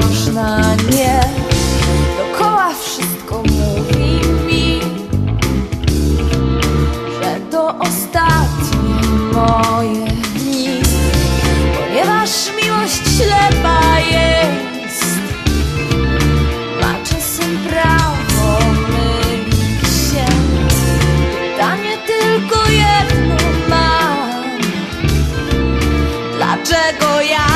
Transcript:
Można nie. Dokoła wszystko mówi mi Że to ostatnie moje dni. Ponieważ miłość ślepa jest Ma czasem prawo mylić się. Pytanie tylko jedno mam. Dlaczego ja